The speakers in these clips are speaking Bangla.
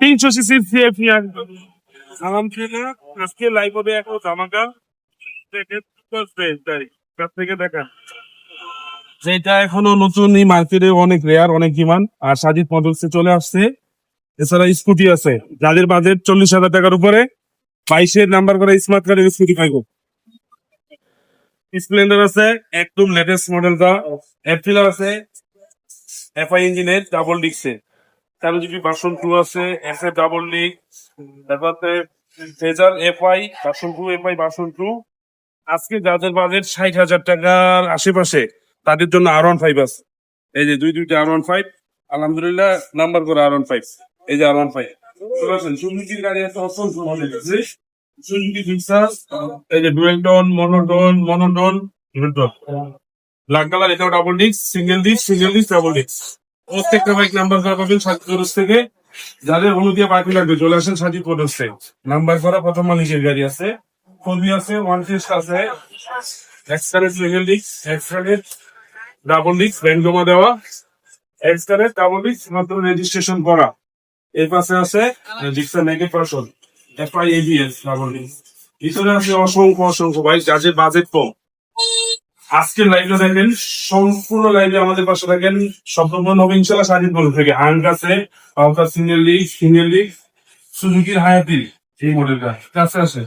তিনশো সিসির সিএফ নিয়ে আসবেন আজকে লাইভ হবে এখন থেকে দেখা যেটা এখনও নতুন এই মার্কেটে অনেক রেয়ার অনেক ডিমান্ড আর সাজিদ মডেলসে চলে আসছে এছাড়া স্কুটি আছে যাদের বাজেট চল্লিশ হাজার টাকার উপরে বাইশের নাম্বার করে স্মার্ট কার্ডের স্কুটি পাইবো স্প্লেন্ডার আছে একদম লেটেস্ট মডেলটা এফিলার আছে এফআই ইঞ্জিনের ডাবল ডিক্সে তেরো জিবি ভার্সন টু আছে এস এফ ডাবল ডিক তারপরে Fazer FI version two FI version two আজকে যাদের বাজেট ষাট হাজার টাকার আশেপাশে, তাদের জন্য আর ওয়ান ফাইভ আছে। এই যে দুই দুইটা আর ওয়ান ফাইভ আলহামদুলিল্লাহ নাম্বার করে আর ওয়ান ফাইভ এই যে আর ওয়ান ফাইভ সুজুকির গাড়ি আছে অসংখ্য মডেল আছে। সুজুকি ফিক্সার এই যে ডুয়েলটন ব্ল্যাক কালার এটাও double disc single disc single disc double disc প্রত্যেকটা বাইক নাম্বার করা পাবেন কোরস থেকে। যাদের হলুদিয়া পাখি লাগবে, চলে আসেন সাজিদ থেকে নাম্বার করা প্রথম মালিকের গাড়ি আছে। ফোরবি আছে ওয়ান টেস্ট আছে। এক্সকারেট সিঙ্গেল ডিস্ক এক্সকারেট ডাবল ডিস্ক ব্যাংক জমা দেওয়া। এক্সকারেট ডাবল ডিস্ক মাত্র রেজিস্ট্রেশন করা। এর পাশে আছে ডিক্সা নেগেট পার্সন এফআই এবিএস ডাবল ডিস্ক ভিতরে আছে অসংখ্য অসংখ্য বাইক যাদের বাজেট কম। আজকের লাইভে দেখেন, সম্পূর্ণ লাইভে আমাদের পাশে থাকেন সম্পূর্ণ নবীন ইনশাল্লাহ স্বাধীন বলে থেকে। আঙ্ক আছে পাউকার সিঙ্গেল লিগ সিঙ্গেল লিগ সুজুকির হায়াতি, এই মডেলটা কাছে আছে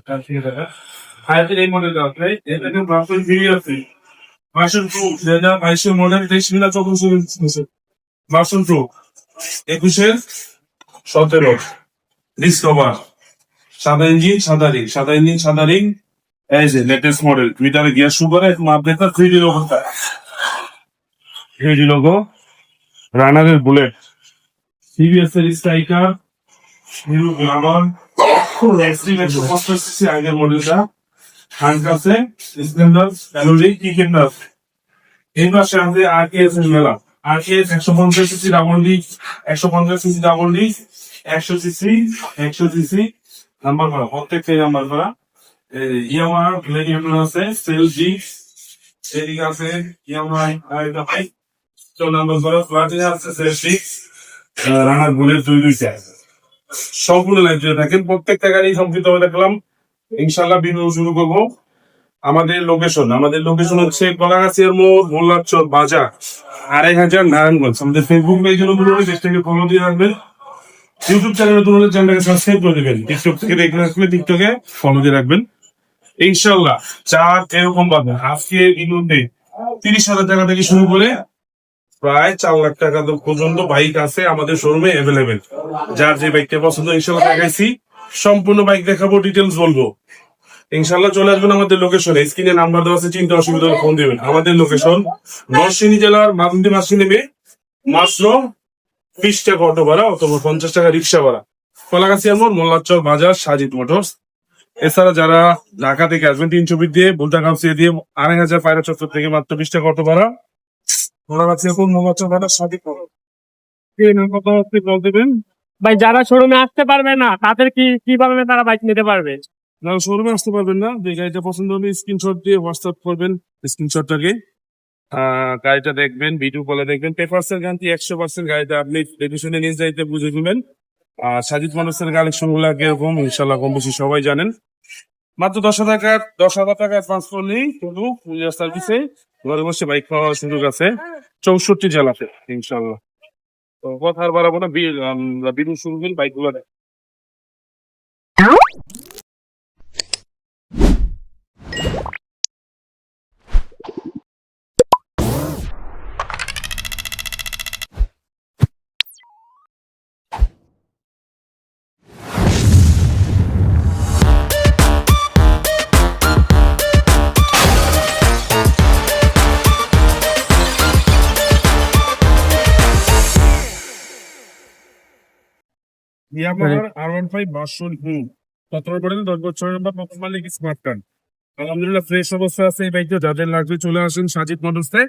হায়াতির এই মডেলটা আছে এটা কিন্তু ভার্সন আছে। দুই হাজার বাইশের মডেল তেইশ মিলা চব্বিশ ভার্সন টু একুশের সতেরো। ডিসকভার সাদা ইঞ্জিন সাদা রিং সাদা ইঞ্জিন সাদা রিং এই যে লেটেস্ট মডেল টুইটারে গিয়ে শুরু করে update three D logo three D logo রানারের Bullet CBS এর স্ট্রাইকার হিরো গ্লামার সিসি আগের মডেলটা হাঙ্ক আছে স্প্লেন্ডার ক্যালোরি কি কেন্ডার এই পাশে আছে আর কে এস মেলা। আর কে এস একশো পঞ্চাশ সিসি ডাবল ডি একশো পঞ্চাশ সিসি ডাবল ডি একশো সিসি একশো সিসি নাম্বার করা প্রত্যেকটাই নাম্বার করা। ইয়ামার আছে আছে বাইক চল নাম্বার আছে সেল সিক্স রানার বুলেট দুই জুড়ে থাকেন, প্রত্যেকটা গাড়ি হয়ে ইনশাল্লাহ ভিডিও শুরু আমাদের লোকেশন আমাদের লোকেশন হচ্ছে কলাগাছিয়ার মোড় মোল্লাচর বাজার। আড়াই হাজার নারায়ণগঞ্জ। আমাদের ফেসবুক পেজ হলো পেজটাকে ফলো দিয়ে রাখবেন। ইউটিউব চ্যানেলে হলে চ্যানেলটাকে সাবস্ক্রাইব করে দেবেন। টিকটক থেকে দেখে রাখলে টিকটকে ফলো দিয়ে রাখবেন। ইনশাল্লাহ চার এরকম পাবেন আজকে ইনুতে তিরিশ হাজার টাকা থেকে শুরু করে প্রায় চার লাখ টাকা পর্যন্ত বাইক আছে আমাদের শোরুমে অ্যাভেলেবেল যার যে বাইকটা পছন্দ ইনশাল্লাহ দেখাইছি। সম্পূর্ণ বাইক দেখাবো ডিটেলস বলব। ইনশাল্লাহ চলে আসবেন আমাদের লোকেশনে স্ক্রিনে নাম্বার দেওয়া আছে, চিন্তা অসুবিধা ফোন দিবেন। আমাদের লোকেশন নরসিংদী জেলার মাদুন্দি মাসি নেমে মাত্র বিশ টাকা অটো ভাড়া অথবা পঞ্চাশ টাকা রিক্সা ভাড়া। কলাগাছিয়ার মোড় মোল্লাচর বাজার, সাজিদ মোটরস। এছাড়া যারা ঢাকা থেকে আসবেন তিন চব্বিশ দিয়ে বলতা গাউসিয়া দিয়ে আড়াই হাজার পায়রা চত্বর থেকে মাত্র বিশ টাকা অটো ভাড়া। কোন সাজিদ মোটরস এই নাম্বার দেওয়া আছে, কল দেবেন। ভাই যারা শোরুমে আসতে পারবে না তাদের কি কীভাবে তারা বাইক নিতে পারবে? যারা শোরুমে আসতে পারবেন না। যে গাড়িটা পছন্দ হলে স্ক্রিনশট দিয়ে হোয়াটসঅ্যাপ করবেন স্ক্রিনশটটাকে গাড়িটা দেখবেন ভিডিও কলে দেখবেন। পেপারস এর গানটি একশো পার্সেন্ট গাড়িটা আপনি রেডিশনে নিজ দায়িত্বে বুঝে নেবেন। আর সাজিদ মানুষের কালেকশনগুলো কীরকম ইনশাল্লাহ কম বেশি সবাই জানেন। মাত্র দশ হাজার টাকা দশ হাজার টাকা অ্যাডভান্স করলেই কিন্তু পূজা সার্ভিসে ঘরে বসে বাইক পাওয়ার সুযোগ আছে। চৌষট্টি জেলাতে ইনশাল্লাহ তো কথা আর বাড়াবো না বিরু শুরু করুন bike ইয়ামাহার R one five version two সতেরো মডেল দশ বছর নম্বর প্রথম মালিক স্মার্ট কার্ড আলহামদুলিল্লাহ ফ্রেশ অবস্থায় আছে এই বাইকটা। যাদের লাগবে চলে আসেন সাজিদ মোটরসে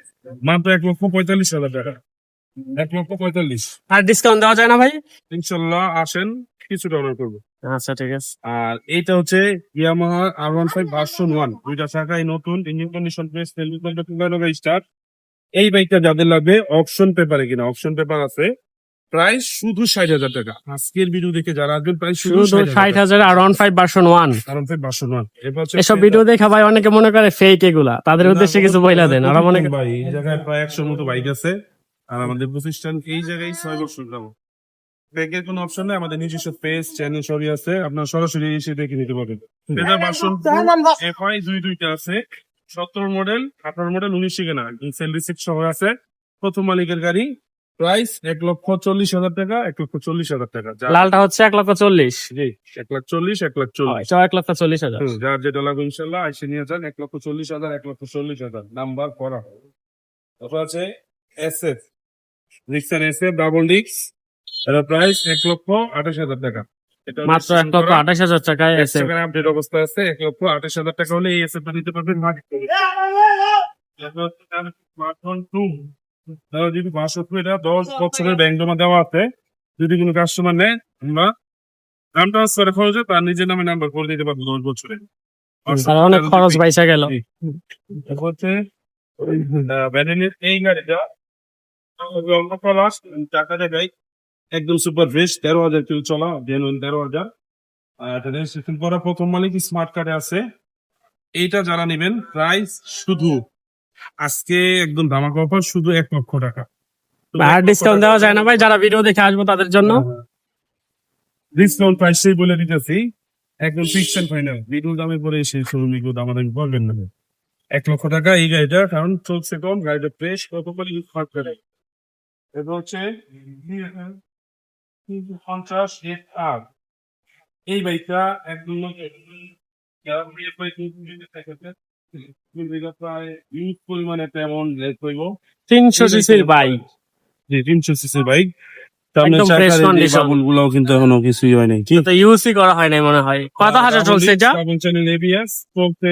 মাত্র এক লক্ষ পঁয়তাল্লিশ হাজার টাকা। এক লক্ষ পঁয়তাল্লিশ। আর ডিসকাউন্ট দেওয়া যায় না ভাই? ইনশাল্লাহ আসেন কিছুটা অর্ডার করব। আচ্ছা ঠিক আছে। আর এইটা হচ্ছে Yamaha R one five version one দুইটা চাকাই নতুন ইঞ্জিন কন্ডিশন প্রেস স্টার্ট এই বাইকটা যাদের লাগবে অপশন পেপারে কিনা অপশন পেপার আছে। প্রাইস শুধু ষাট হাজার টাকা। আজকের ভিডিও দেখে যারা আসবেন প্রাইস শুধু ষাট হাজার R one five version one কারণ ফাইভ বাসন ওয়ান এসব ভিডিও দেখা ভাই অনেকে মনে করে ফেক এগুলা। তাদের উদ্দেশ্যে কিছু বইলা দেন ওরা মনে ভাই এই জায়গায় প্রায় একশোর মতো বাইক আছে। আর আমাদের প্রতিষ্ঠান এই জায়গায় ছয় বছর যাব। ব্যাগের কোনো অপশন নেই আমাদের নিজস্ব পেজ চ্যানেল সবই আছে। আপনার সরাসরি এসে দেখে নিতে পারবেন। এটা বাসন এফআই দুই দুইটা আছে। সত্তর মডেল আঠারো মডেল উনিশে কেনা। সেল রিসিপ্ট সহ আছে। প্রথম মালিকের গাড়ি প্রাইস এক লক্ষ চল্লিশ হাজার টাকা এক লক্ষ চল্লিশ হাজার টাকা। যা- লালটা হচ্ছে এক লক্ষ চল্লিশ। জি এক লাখ চল্লিশ এক লাখ চল্লিশ। এটাও এক লক্ষ চল্লিশ হাজার। হুম, যার যেটা লাগবে ইনশাল্লাহ আইসে নিয়ে যান এক লক্ষ চল্লিশ হাজার এক লক্ষ চল্লিশ হাজার। নাম্বার করা। তারপর আছে এস এফ রিক্সার এস এফ ডাবল ডিক্স এটা প্রাইস এক লক্ষ আঠাশ হাজার টাকা। এটা মাত্র এক লক্ষ আঠাশ হাজার টাকায় এসে আপডেট অবস্থা আছে এক লক্ষ আঠাশ হাজার টাকা হলে এই এস এফ নিতে পারবেন। স্মার্টফোন টু তারা যদি বাষট্টি এটা দশ বছরের ব্যাংক জমা দেওয়া আছে যদি কোনো কাস্টমার নেয় আমরা নাম ট্রান্সফার খরচে তার নিজের নামে নাম্বার করে দিতে পারব দশ বছরে। অনেক খরচ বাইসা গেল। হচ্ছে ব্যানেনের এই গাড়িটা। খরচ টাকা দেখাই। একদম সুপার ফ্রেশ তেরো হাজার কিলো চলা জেনুইন তেরো হাজার। আর রেজিস্ট্রেশন করা প্রথম মালিক স্মার্ট কার্ডে আছে। এইটা যারা নেবেন প্রাইস শুধু আজকে একদম ধামাকা অফার শুধু এক লক্ষ টাকা। আর ডিসকাউন্ট দেওয়া যায় না ভাই যারা ভিডিও দেখে আসব তাদের জন্য। ডিসকাউন্ট প্রাইসেই বলে দিতেছি। একদম ফিক্স এন্ড ফাইনাল বিটুল দামে পরে সেই দামাদামি করবেন না। এক লক্ষ টাকা এই গাড়িটা কারণ চলছে কম গাড়িটা ফ্রেশ কত করে ইউজ ফার্ট করে এটা হচ্ছে পঞ্চাশ এফ আর এই বাইকটা একদম তিনশো সিসির বাইক জি তিনশো সিসি বাইক একদম কিন্তু এখনও কিছুই হয় নাই। তো ইউসি করা হয় নাই মনে হয়। কত হাজার চলছে এটা? চ্যানেল এবিএস চলতে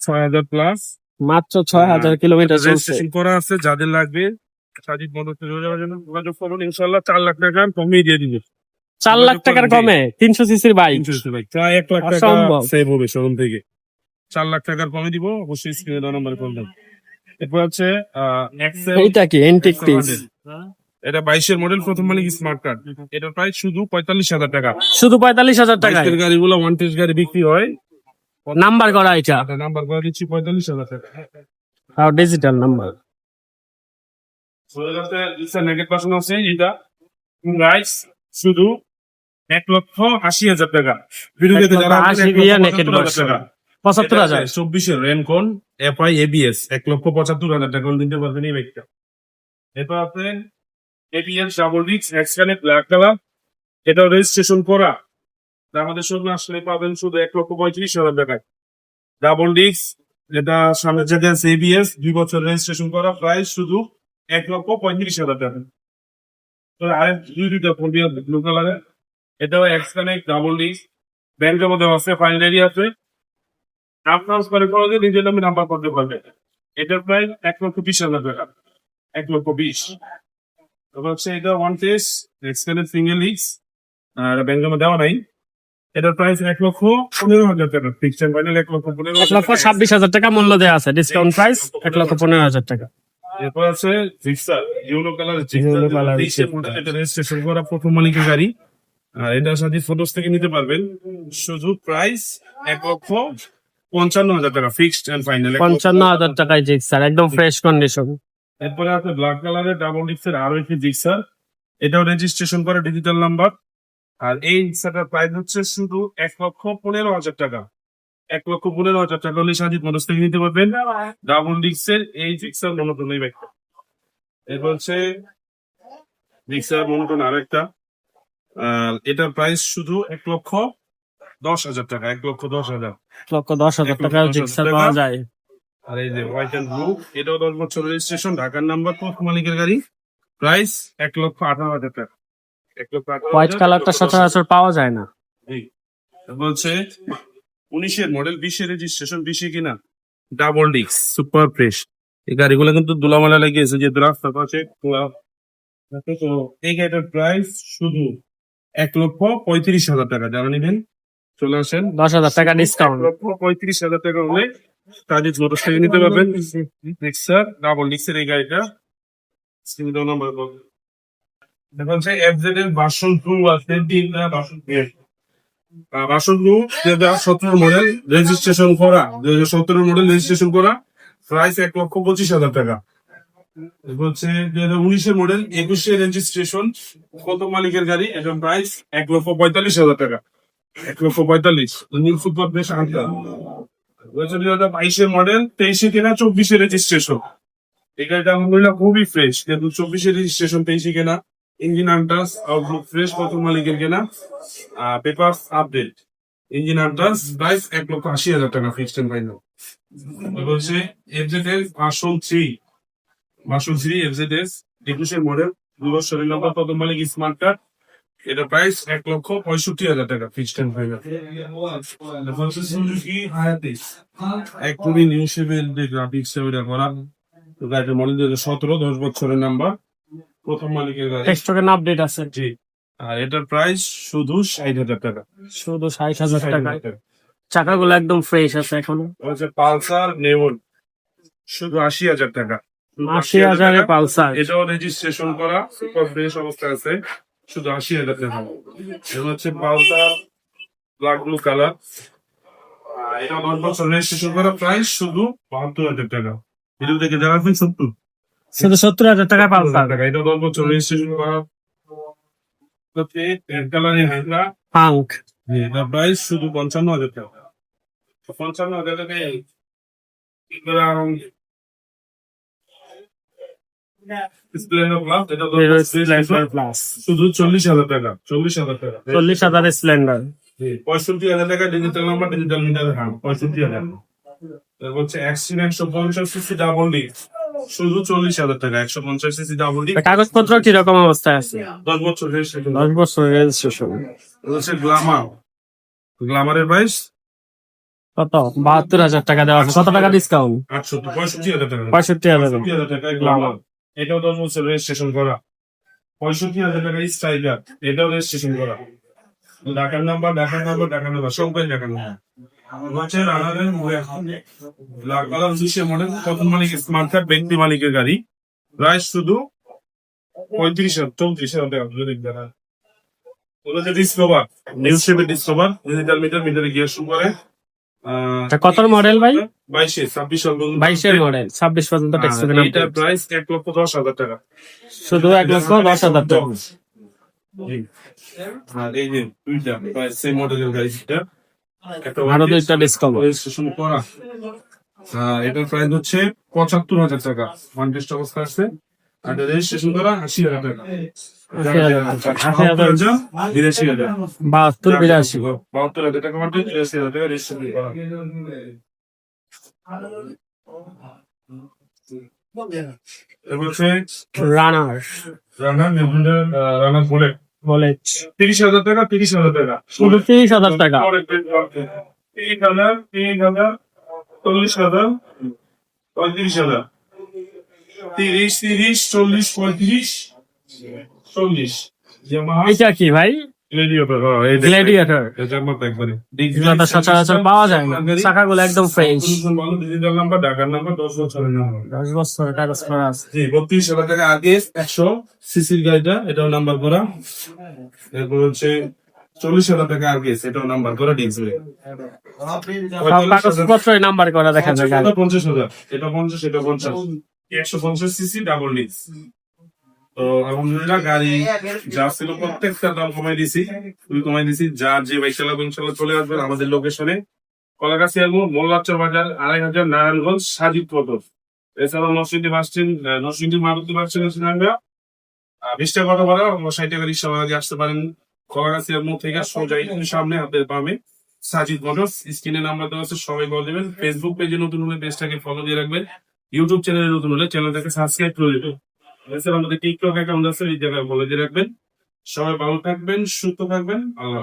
ছয় হাজার প্লাস মাত্র ছয় হাজার কিলোমিটার রেজিস্ট্রেশন করা আছে যাদের লাগবে সাজিদ মনোজ যাওয়ার যোগাযোগ করুন ইনশাল্লাহ চার লাখ টাকা কমিয়ে দিয়ে দিবে। চার লাখ টাকার কমে? তিনশো সিসির বাইক প্রায় এক লাখ টাকা। সেভ হবে শোরুম থেকে। চার লাখ টাকার কমে দিব অবশ্যই স্ক্রিনে দেওয়া নাম্বারে কল দেন এরপর আছে এইটা কি? এন্টিক পিস এটা বাইশের মডেল প্রথম মালিক স্মার্ট কার্ড এটা প্রায় শুধু পঁয়তাল্লিশ হাজার টাকা। শুধু পঁয়তাল্লিশ হাজার বাইশের গাড়িগুলো ওয়ান টেস্ট গাড়ি বিক্রি হয়। নাম্বার করা এটা? নাম্বার করে দিচ্ছি পঁয়তাল্লিশ হাজার টাকা। আর ডিজিটাল নাম্বার নেগেট পার্সন আছে এটা। প্রাইস শুধু এক লক্ষ আশি হাজার টাকা। পঁচাত্তর হাজার টাকা। পঁচাত্তর হাজার। চব্বিশের রেনকন এফআই এবিএস এক লক্ষ পঁচাত্তর হাজার টাকা দিতে পারবেন এই বাইকটা এরপর আছে এবিএস ডাবল ডিক্স এক্সকানেট ব্ল্যাক কালার এটাও রেজিস্ট্রেশন করা। আমাদের সঙ্গে আসলে পাবেন শুধু এক লক্ষ পঁয়ত্রিশ হাজার টাকায়। ডাবল ডিক্স যেটা সামনের জায়গায় এবিএস দুই বছর রেজিস্ট্রেশন করা প্রাইস শুধু এক লক্ষ পঁয়ত্রিশ হাজার টাকা। তো আরেক দুই দুইটা দিয়ে ব্লু কালারের এটাও এক্সকানেক্ট ডাবল ডিক্স ব্যাংক জমা দেওয়া আছে ফাইনালি আছে। নাম ট্রান্সফার করে নিজের নামে নাম্বার করতে পারবে এটার প্রাইস এক লক্ষ বিশ হাজার টাকা। এক লক্ষ বিশ। তারপর হচ্ছে এটা ওয়ান টেস্ট এক্সকানেক্ট সিঙ্গেল লিক্স আর ব্যাংক দেওয়া নাই। এটার প্রাইস এক লক্ষ পনেরো হাজার টাকা। ফিক্সড ফাইনাল এক লক্ষ পনেরো এক লক্ষ ছাব্বিশ হাজার টাকা মূল্য দেওয়া আছে। ডিসকাউন্ট প্রাইস এক লক্ষ পনেরো হাজার টাকা। এরপর আছে জিক্সার ইউলো কালার মধ্যে এটা রেজিস্ট্রেশন করা প্রথম মালিকের গাড়ি। আর এটার সাথে ফটোস থেকে নিতে পারবেন। শুধু প্রাইস এক লক্ষ পঞ্চান্ন হাজার টাকা ফিক্সড এন্ড ফাইনাল পঞ্চান্ন হাজার টাকায় জিক্সার একদম ফ্রেশ কন্ডিশন এরপরে আছে ব্ল্যাক কালারের ডাবল ডিক্সের আরও একটি জিক্সার এটাও রেজিস্ট্রেশন করা ডিজিটাল নাম্বার আর এই রিক্সাটার প্রাইস হচ্ছে শুধু এক লক্ষ পনেরো হাজার টাকা। এক লক্ষ পনেরো হাজার টাকা হলে সাজিদ মানুষ থেকে নিতে পারবেন। ডাবল ডিক্সের এই জিক্সার মনোটন এই ব্যাগটা এরপর হচ্ছে জিক্সার মনোটন আরেকটা। আর এটার প্রাইস শুধু এক লক্ষ দশ হাজার টাকা এক লক্ষ দশ হাজার। লক্ষ দশ হাজার হাজার। জিক্সার টাকা। পাওয়া যায়। আর এই যে হোয়াইট অ্যান্ড ব্লু এটাও দশ বছর রেজিস্ট্রেশন ঢাকার নাম্বার প্রথম মালিকের গাড়ি। প্রাইস এক লক্ষ আঠারো হাজার টাকা। এক লক্ষ হোয়াইট কালারটা সচরাচর পাওয়া যায় না। হচ্ছে উনিশের মডেল বিশের রেজিস্ট্রেশন বিশে কিনা? ডাবল ডিক্স সুপার ফ্রেশ এই গাড়িগুলো কিন্তু দুলামালা লাগিয়েছে যে রাস্তা পাশে তো এই গাড়িটার প্রাইস শুধু এক লক্ষ পঁয়ত্রিশ হাজার টাকা। যারা নেবেন চলে আসেন। দশ হাজার টাকা ডিসকাউন্ট পঁয়ত্রিশ হাজার টাকা হলে কাজের মোটর সাইকেল নিতে পারবেন। নেক্সার ডাবল ডিক্সের এই গাড়িটা। সিঙ্গল নাম্বার দেখা যাচ্ছে এফজেড এর ভার্সন টু আছে ভার্সন ভার্সন টু দুই হাজার সতেরো মডেল রেজিস্ট্রেশন করা। দুই হাজার সতেরো মডেল রেজিস্ট্রেশন করা। প্রাইস এক লক্ষ পঁচিশ হাজার টাকা। হচ্ছে দুই হাজার উনিশের মডেল একুশে রেজিস্ট্রেশন কত মালিকের গাড়ি? এটার প্রাইস এক লক্ষ পঁয়তাল্লিশ হাজার টাকা। এক লক্ষ পঁয়তাল্লিশ নিউ ফুটবল বেশ রয়েছে দুই হাজার বাইশের মডেল তেইশে কেনা, চব্বিশে রেজিস্ট্রেশন এই গাড়িটা আলহামদুলিল্লাহ খুবই ফ্রেশ কিন্তু চব্বিশে রেজিস্ট্রেশন তেইশে কেনা। ইঞ্জিন আনটাস আউটলুক ফ্রেশ কত মালিকের কেনা। পেপার আপডেট ইঞ্জিন আনটাস প্রাইস এক লক্ষ আশি হাজার টাকা ফিক্সড এন্ড ফাইনাল বলছে এফজেড এর version three version three FZ S একুশের মডেল দু বছরের নম্বর প্রথম মালিক স্মার্ট কার্ড এটা প্রাইস এক লক্ষ পঁয়ষট্টি হাজার টাকা ফিক্সড এন্ড ফাইনাল সুজুকি হায়াতিস একটুবি নিউ যে গ্রাফিক্স এটা করা। তো গাড়িটার মডেল দুই সতেরো দশ বছরের নাম্বার প্রথম মালিকের গাড়ি। আপডেট আছে। জি। আর এটার প্রাইস শুধু ষাট হাজার টাকা। শুধু ষাট হাজার টাকা। চাকাগুলো একদম ফ্রেশ আছে এখনও। হচ্ছে পালসার নেমন। শুধু আশি হাজার টাকা। আশি হাজারে। পালসার। এটাও রেজিস্ট্রেশন করা। সুপার ফ্রেশ অবস্থা আছে। শুধু আশি হাজার টাকা এটা হচ্ছে পালসার ব্ল্যাক ব্লু কালার এটা দশ বছর রেজিস্ট্রেশন করা প্রাইস শুধু বাহাত্তর হাজার টাকা। ভিডিও থেকে জানাবেন সত্তর। শুধু সত্তর হাজার টাকা পালসার। টাকা। এটা দশ বছর রেজিস্ট্রেশন করা। প্রাইস শুধু পঞ্চান্ন হাজার টাকা। পঞ্চান্ন হাজার টাকায় কি করে আরাম স্প্লেন্ডার প্লাস এটা তো প্লাস শুধু চল্লিশ হাজার টাকা চল্লিশ হাজার টাকা। চল্লিশ পঁয়ষট্টি হাজার টাকা ডিজিটাল নাম্বার ডিজিটাল মিটার হাম পঁয়ষট্টি হাজার। তারপর হচ্ছে অ্যাক্সিন একশো পঞ্চাশ সিসি ডাবল ডি শুধু চল্লিশ হাজার টাকা একশো পঞ্চাশ সিসি ডাবল ডি কাগজপত্র কীরকম অবস্থায় আছে? দশ বছর দশ বছর রেজিস্ট্রেশন হচ্ছে গ্লামার গ্লামারের প্রাইস কত? বাহাত্তর হাজার টাকা দেওয়া আছে। কত টাকা ডিসকাউন্ট আটশো পঁয়ষট্টি হাজার টাকা। পঁয়ষট্টি হাজার টাকায় গ্লামার এটাও দশ বছর রেজিস্ট্রেশন করা। পঁয়ষট্টি হাজার টাকা স্টাইলার এটাও রেজিস্ট্রেশন করা। ঢাকার নাম্বার ঢাকার নাম্বার ঢাকার নাম্বার সব পেয়ে ঢাকার নাম্বার মডেল মালিকের গাড়ি। শুধু পঁয়ত্রিশ Discover news Discover digital meter মিটারে গিয়ে শুরু করে। কত মডেল ভাই? বাইশে ছাব্বিশ বাইশের মডেল ছাব্বিশ পর্যন্ত টেক্সটকেন এটা প্রাইস এক লক্ষ দশ হাজার টাকা। শুধু এক লক্ষ দশ হাজার টাকা। আর এই যে দুইটা প্রায় সেম মডেলের আরও দুইটা ডিসকাউন্ট রেজিস্ট্রেশন করা। এটার প্রাইস হচ্ছে পঁচাত্তর হাজার টাকা। ওয়ান অবস্থা আছে। আর রেজিস্ট্রেশন করা আশি হাজার টাকা। বাহাত্তর বিরাশি। বাহাত্তর হাজার টাকা বিরাশি হাজার টাকা রেজিস্ট্রেশন করা রানার রানার রানার বুলেট বলে। তিরিশ হাজার টাকা তিরিশ হাজার টাকা। তিরিশ হাজার টাকা। তিন হাজার তিন হাজার চল্লিশ হাজার পঁয়ত্রিশ হাজার। তিরিশ তিরিশ চল্লিশ পঁয়ত্রিশ চল্লিশ। এটা কি ভাই? গ্ল্যাডিয়েটর সচরাচর পাওয়া যায় না। চাকাগুলো একদম ফ্রেশ ডিজিটাল নাম্বার ঢাকার নাম্বার দশ বছরের নাম্বার দশ বছর কাগজ করা আছে। জি বত্রিশ হাজার টাকা আগে একশো সিসির গাড়িটা এটাও নাম্বার করা। এরপর হচ্ছে চল্লিশ হাজার টাকা আগে এটাও নাম্বার করা সব কাগজপত্র নাম্বার করা দেখা যায় পঞ্চাশ হাজার। এটা পঞ্চাশ এটা পঞ্চাশ। একশো পঞ্চাশ সিসি ডাবল ডিস তো আলহামদুলিল্লাহ, গাড়ি যা ছিল প্রত্যেকটা দাম কমাই দিছি। কমাই দিছি। যা যে বাইক চলে আসবেন আমাদের লোকেশনে কলাগাছি আলমু, মোল্লাচর বাজার আড়াই হাজার নারায়ণগঞ্জ পদর এছাড়াও Narsingdi bus Narsingdi Maruti bus stand কথা ভাড়া? ষাট টাকা রিক্সা আসতে পারেন। কলাগাছি আলমু থেকে সোজা সামনে আপনাদের পাবে সাজিদ মোটরস স্ক্রিনে নাম্বার দেওয়া আছে, সবাই বল দেবেন। ফেসবুক পেজে নতুন হলে পেজটাকে ফলো দিয়ে রাখবেন। ইউটিউব চ্যানেলে নতুন হলে চ্যানেলটাকে সাবস্ক্রাইব করে দেবেন। এছাড়া আমাদের টিকটক অ্যাকাউন্ট আছে, এই জায়গায় বলে দিয়ে রাখবেন। সবাই ভালো থাকবেন, সুস্থ থাকবেন, আল্লাহ।